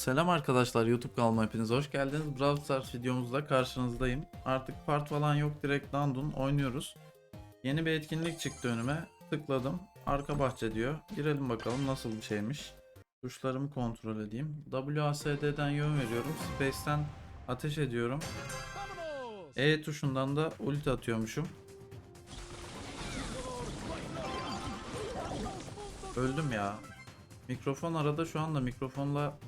Selam arkadaşlar YouTube kanalıma hepiniz hoş geldiniz. Brawl Stars videomuzda karşınızdayım. Artık part falan yok direkt Dandun oynuyoruz. Yeni bir etkinlik çıktı önüme. Tıkladım. Arka bahçe diyor. Girelim bakalım nasıl bir şeymiş. Tuşlarımı kontrol edeyim. WASD'den yön veriyorum. Space'ten ateş ediyorum. E tuşundan da ulti atıyormuşum. Öldüm ya. Mikrofon arada şu anda mikrofonla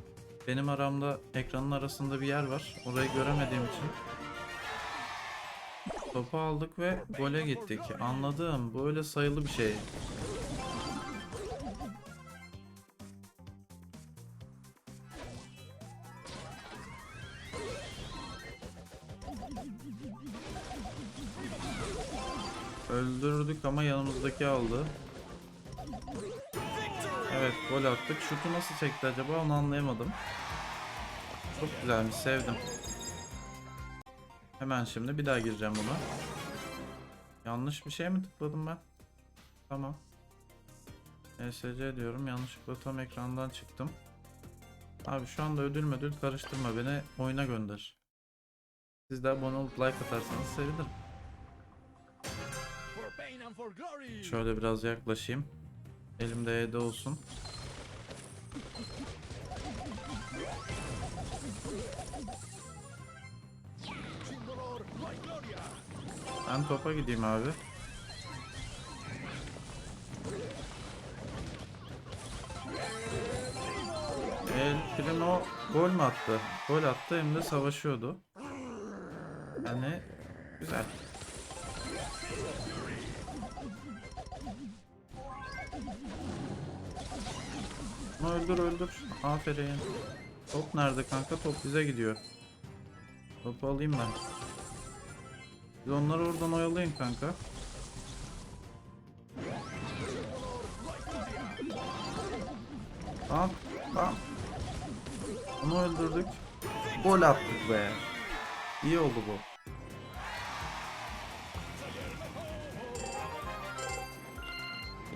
benim aramda ekranın arasında bir yer var. Orayı göremediğim için. Topu aldık ve gole gittik. Anladım. Bu öyle sayılı bir şey. Öldürdük ama yanımızdaki aldı. Evet gol attık. Şutu nasıl çekti acaba onu anlayamadım. Çok güzelmiş sevdim. Hemen şimdi bir daha gireceğim buna. Yanlış bir şey mi tıkladım ben? Tamam. ESC diyorum yanlışlıkla tam ekrandan çıktım. Abi şu anda ödül ödül karıştırma beni oyuna gönder. Siz de abone olup like atarsanız sevinirim. Şöyle biraz yaklaşayım. Elimde E'de olsun. Ben topa gideyim abi. El Primo gol mü attı? Gol attı hem de savaşıyordu. Yani güzel. Ama öldür öldür. Aferin. Top nerede kanka? Top bize gidiyor. Topu alayım ben. Siz onları oradan oyalayın kanka. Tamam, tamam. Onu öldürdük. Gol attık be. İyi oldu bu.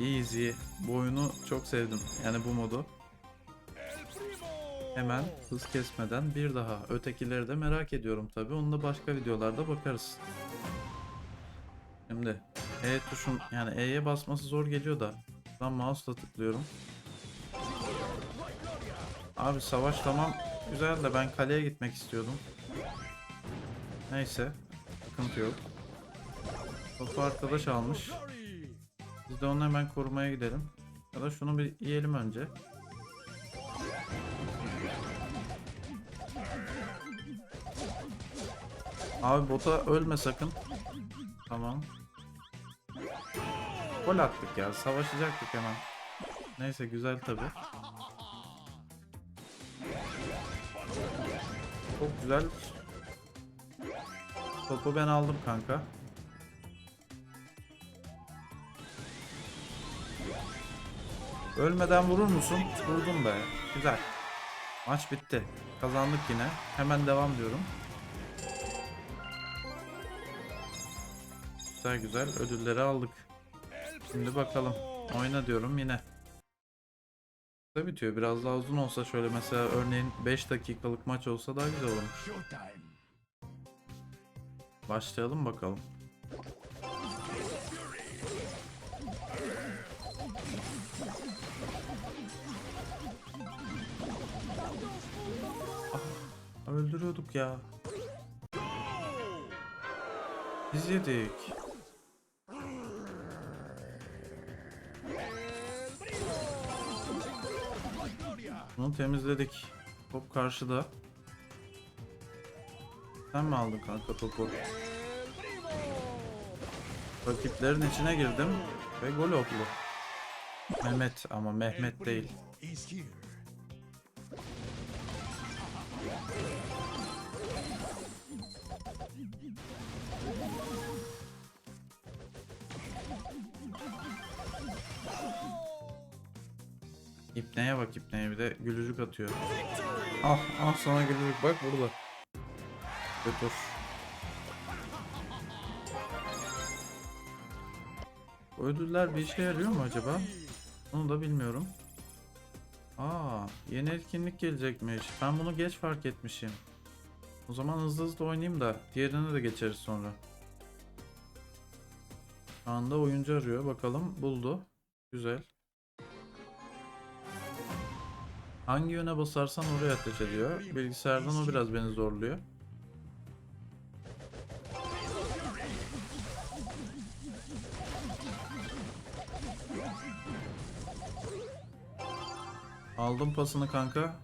Easy. Bu oyunu çok sevdim. Yani bu modu. Hemen hız kesmeden bir daha. Ötekileri de merak ediyorum tabi. Onu da başka videolarda bakarız. Şimdi E tuşun yani E'ye basması zor geliyor da. Ben mouse'la tıklıyorum. Abi savaş tamam güzel de ben kaleye gitmek istiyordum. Neyse. Sıkıntı yok. Topu arkadaş almış. Biz de onu hemen korumaya gidelim. Ya da şunu bir yiyelim önce. Abi bota ölme sakın. Tamam. Gol attık ya. Savaşacaktık hemen. Neyse güzel tabi. Çok güzel. Topu ben aldım kanka. Ölmeden vurur musun? Vurdum be. Güzel. Maç bitti. Kazandık yine. Hemen devam diyorum. Güzel güzel ödülleri aldık. Şimdi bakalım. Oyna diyorum yine. Kısa bitiyor. Biraz daha uzun olsa şöyle mesela örneğin 5 dakikalık maç olsa daha güzel showtime. Başlayalım bakalım. Öldürüyorduk ya. Biz yedik. Bunu temizledik. Top karşıda. Sen mi aldın kanka topu? Rakiplerin içine girdim ve gol oldu. Mehmet ama Mehmet değil. İpneye bak ipneye bir de gülücük atıyor. Ah ah sana gülücük bak burada. Götür. Bu ödüller bir işe yarıyor mu acaba? Onu da bilmiyorum. Aa, yeni etkinlik gelecekmiş. Ben bunu geç fark etmişim. O zaman hızlı hızlı oynayayım da diğerine de geçeriz sonra. Şu anda oyuncu arıyor. Bakalım buldu. Güzel. Hangi yöne basarsan oraya ateş ediyor. Bilgisayardan o biraz beni zorluyor. Aldım pasını kanka.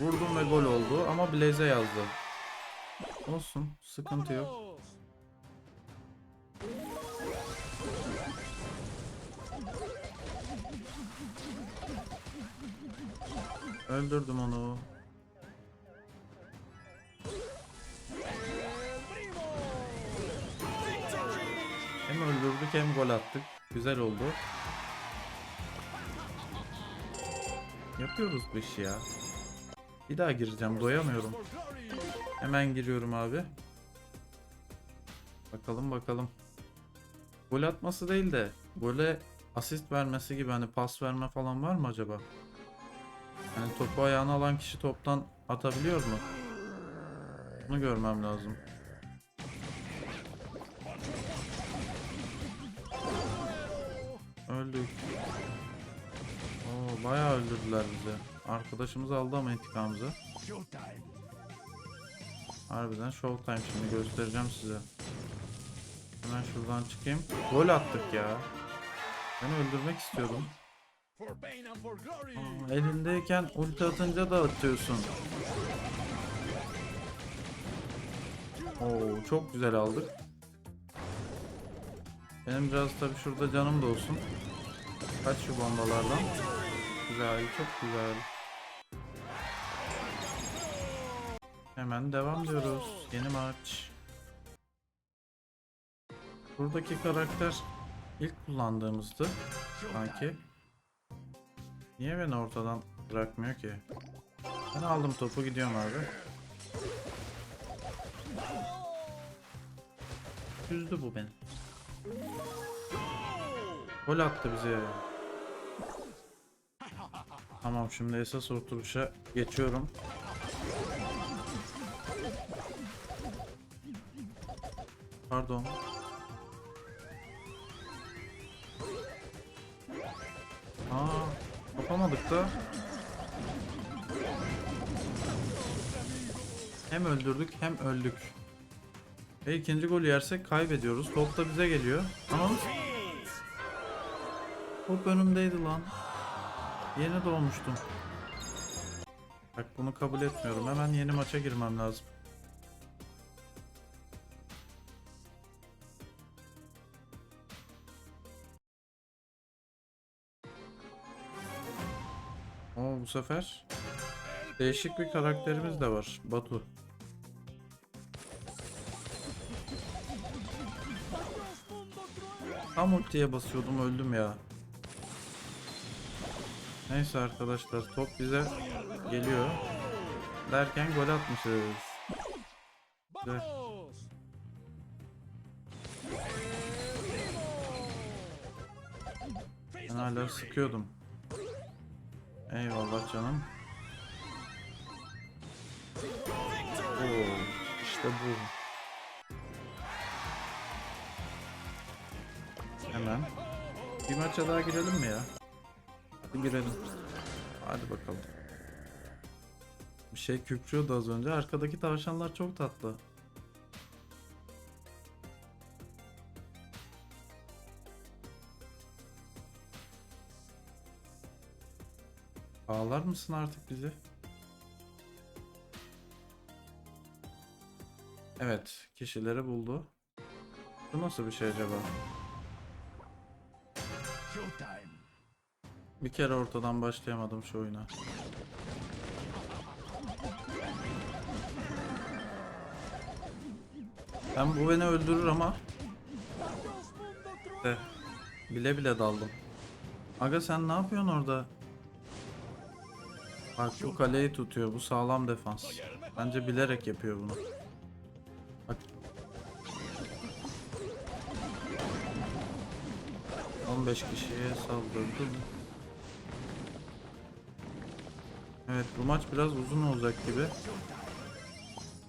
Vurdum ve gol oldu ama Blaze yazdı. Olsun, sıkıntı yok. Öldürdüm onu. Hem öldürdük hem gol attık. Güzel oldu. Yapıyoruz bu işi ya. Bir daha gireceğim. Doyamıyorum. Hemen giriyorum abi. Bakalım bakalım. Gol atması değil de gole asist vermesi gibi hani pas verme falan var mı acaba? Hani topu ayağına alan kişi toptan atabiliyor mu? Bunu görmem lazım. Öldük. Oo, bayağı öldürdüler bizi. Arkadaşımız aldı ama intikamımızı. Harbiden showtime şimdi göstereceğim size. Hemen şuradan çıkayım. Gol attık ya. Ben öldürmek istiyordum. Aa, elindeyken ulti atınca da atıyorsun. Oo çok güzel aldık. Benim biraz tabi şurada canım da olsun. Kaç şu bombalardan. Güzel, çok güzel. Hemen devam diyoruz. Yeni maç. Buradaki karakter ilk kullandığımızdı sanki. Niye beni ortadan bırakmıyor ki? Ben aldım topu gidiyorum abi. Üzdü bu beni. Gol attı bize. Tamam şimdi esas oturuşa geçiyorum. Pardon. Yapamadık da. Hem öldürdük hem öldük. Ve ikinci golü yersek kaybediyoruz. Top da bize geliyor. Ama top önümdeydi lan. Yeni doğmuştum. Bak bunu kabul etmiyorum. Hemen yeni maça girmem lazım. Bu sefer değişik bir karakterimiz de var. Batu. Tam ultiye basıyordum öldüm ya. Neyse arkadaşlar top bize geliyor. Derken gol atmışız. Güzel. Ben hala sıkıyordum. Eyvallah canım. Oo, işte bu. Hemen. Bir maça daha girelim mi ya? Hadi girelim. Hadi bakalım. Bir şey kükrüyordu az önce. Arkadaki tavşanlar çok tatlı. Ağlar mısın artık bizi? Evet, kişileri buldu. Bu nasıl bir şey acaba? Bir kere ortadan başlayamadım şu oyuna. Ben bu beni öldürür ama de bile bile daldım. Aga sen ne yapıyorsun orada? Bak bu kaleyi tutuyor. Bu sağlam defans. Bence bilerek yapıyor bunu. Bak. 15 kişiye saldırdım. Evet bu maç biraz uzun olacak gibi.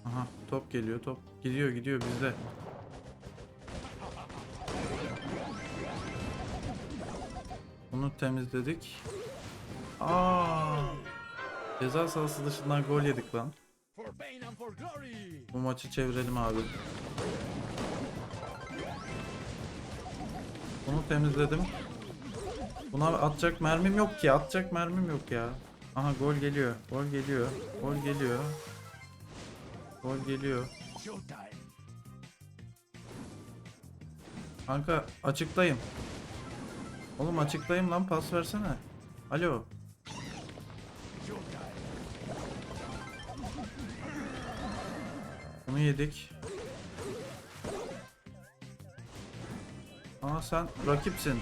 Aha top geliyor top. Gidiyor gidiyor bizde. Bunu temizledik. Aa! Ceza sahası dışından gol yedik lan. Bu maçı çevirelim abi. Bunu temizledim. Buna atacak mermim yok ki. Atacak mermim yok ya. Aha gol geliyor. Gol geliyor. Gol geliyor. Gol geliyor. Kanka açıktayım. Oğlum açıktayım lan pas versene. Alo. Bunu yedik. Aa sen rakipsin.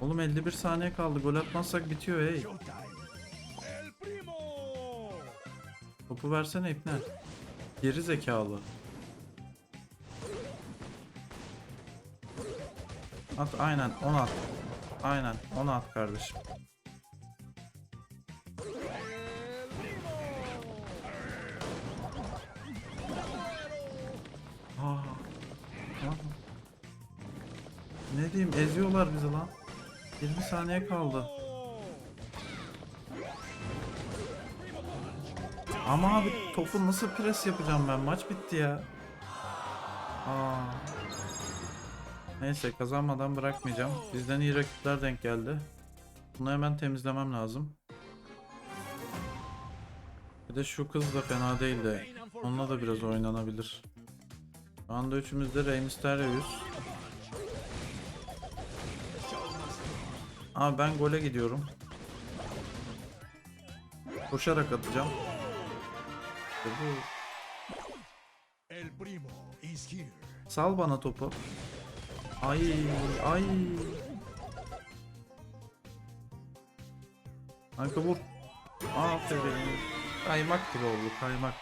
Oğlum 51 saniye kaldı. Gol atmazsak bitiyor hey. Topu versene ipne. Geri zekalı. At aynen 10 at. Aynen 10 at kardeşim. Aa. Aa. Ne diyeyim eziyorlar bizi lan. 20 saniye kaldı. Ama abi topu nasıl pres yapacağım ben? Maç bitti ya. Aa. Neyse kazanmadan bırakmayacağım. Bizden iyi rakipler denk geldi. Bunu hemen temizlemem lazım. Bir de şu kız da fena değil de. Onunla da biraz oynanabilir. Şu anda üçümüzde Rey Mysterious. Abi ben gole gidiyorum. Koşarak atacağım. İşte bu. Sal bana topu. Ay ay. Kanka vur. Aferin. Kaymak gibi oldu kaymak.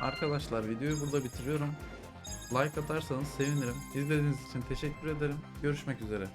Arkadaşlar videoyu burada bitiriyorum. Like atarsanız sevinirim. İzlediğiniz için teşekkür ederim. Görüşmek üzere.